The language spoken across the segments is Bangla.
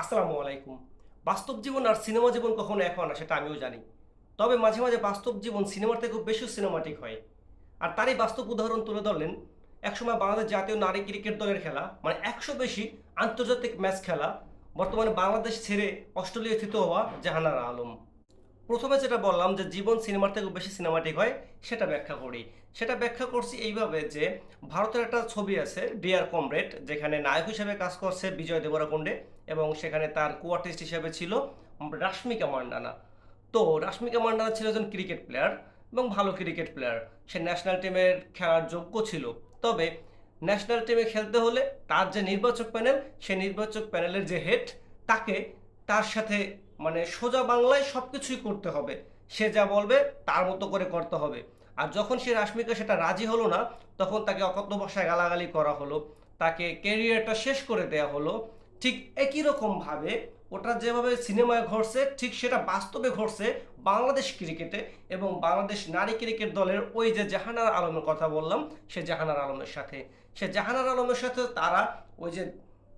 আসসালামু আলাইকুম। বাস্তব জীবন আর সিনেমা জীবন কখনো এক হয় না, সেটা আমিও জানি। তবে মাঝে মাঝে বাস্তব জীবন সিনেমার থেকেও বেশি সিনেমাটিক হয়। আর তারই বাস্তব উদাহরণ তুলে ধরলেন একসময় বাংলাদেশ জাতীয় নারী ক্রিকেট দলের খেলা মানে একশো বেশি আন্তর্জাতিক ম্যাচ খেলা, বর্তমানে বাংলাদেশ ছেড়ে অস্ট্রেলিয়া স্থিত হওয়া জাহানারা আলম। প্রথমে যেটা বললাম যে জীবন সিনেমার থেকেও বেশি সিনেমাটিক হয়, সেটা ব্যাখ্যা করি। সেটা ব্যাখ্যা করছি এইভাবে যে ভারতের একটা ছবি আছে ডিয়ার কমরেড যেখানে নায়ক হিসেবে কাজ করছে বিজয় দেবরাকুণ্ডে এবং সেখানে তার কোয়ার্টিস্ট হিসেবে ছিল রাশ্মিকা মান্ডানা। তো রাশ্মিকা মান্ডানা ছিল একজন ক্রিকেট প্লেয়ার এবং ভালো ক্রিকেট প্লেয়ার সে ন্যাশনাল টিমের খেলার যোগ্য ছিল। তবে ন্যাশনাল টিমে খেলতে হলে তার যে নির্বাচক প্যানেল সেই নির্বাচক প্যানেলের যে হেড তাকে তার সাথে মানে সোজা বাংলায় সব কিছুই করতে হবে। সে যা বলবে, তার মতো করে করতে হবে। আর যখন সে রাশ্মিকা সেটা রাজি হলো না, তখন তাকে অকথ্য ভাষায় গালাগালি করা হলো, তাকে ক্যারিয়ারটা শেষ করে দেয়া হলো। ঠিক একই রকমভাবে ওটা যেভাবে সিনেমায় ঘটছে, ঠিক সেটা বাস্তবে ঘটছে বাংলাদেশ ক্রিকেটে এবং বাংলাদেশ নারী ক্রিকেট দলের ওই যে জাহানার আলমের কথা বললাম, সে জাহানার আলমের সাথে। সে জাহানার আলমের সাথে তারা ওই যে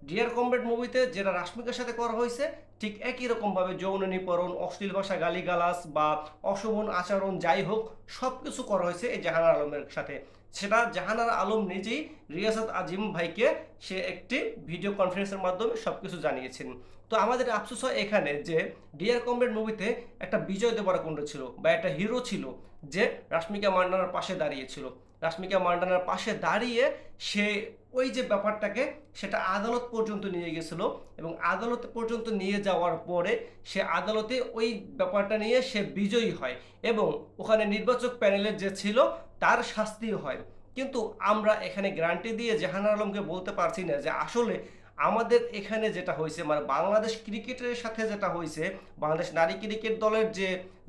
ডিয়ার কমরেড মুভিতে যেটা রাশ্মিকার সাথে করা হয়েছে, ঠিক একই রকমভাবে যৌন নিপরণ অশ্লীল ভাষা গালিগালাস বা অশোভন আচরণ যাই হোক সব কিছু করা হয়েছে এই জাহানার আলমের সাথে। সেটা জাহানার আলম নিজেই রিয়াসাত আজিম ভাইকে সে একটি ভিডিও কনফারেন্সের মাধ্যমে সব কিছু জানিয়েছেন। তো আমাদের আফসোস হয় এখানে যে ডিয়ার কমরেড মুভিতে একটা বিজয় দেবরাকুণ্ড ছিল বা একটা হিরো ছিল যে রাশ্মিকা মান্ডানার পাশে দাঁড়িয়েছিল রাশ্মিকা মান্ডানার পাশে দাঁড়িয়ে সে ওই যে ব্যাপারটাকে সেটা আদালত পর্যন্ত নিয়ে গেছিল এবং আদালত পর্যন্ত নিয়ে যাওয়ার পরে সে আদালতে ওই ব্যাপারটা নিয়ে সে বিজয়ী হয় এবং ওখানে নির্বাচক প্যানেলের যে ছিল তার শাস্তিও হয়। কিন্তু আমরা এখানে গ্যারান্টি দিয়ে জাহানার আলমকে বলতে পারছি না যে আসলে আমাদের এখানে যেটা হয়েছে মানে বাংলাদেশ ক্রিকেটের সাথে যেটা হয়েছে, বাংলাদেশ নারী ক্রিকেট দলের যে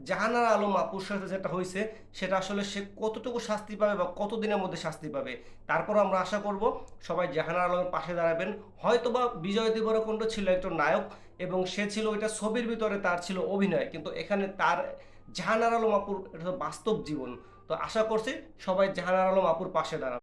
জাহানার আলম আপুর সাথে যেটা হয়েছে, সেটা আসলে সে কতটুকু শাস্তি পাবে বা কতদিনের মধ্যে শাস্তি পাবে তারপর আমরা আশা করব সবাই জাহানার আলমের পাশে দাঁড়াবেন। হয়তোবা বিজয় দেবরকুণ্ড ছিল একজন নায়ক এবং সে ছিল ওইটা ছবির ভিতরে তার ছিল অভিনয়, কিন্তু এখানে তার জাহানার আলম আপুর এটা বাস্তব জীবন। তো আশা করছি সবাই জাহানার আলম আপুর পাশে দাঁড়াবে।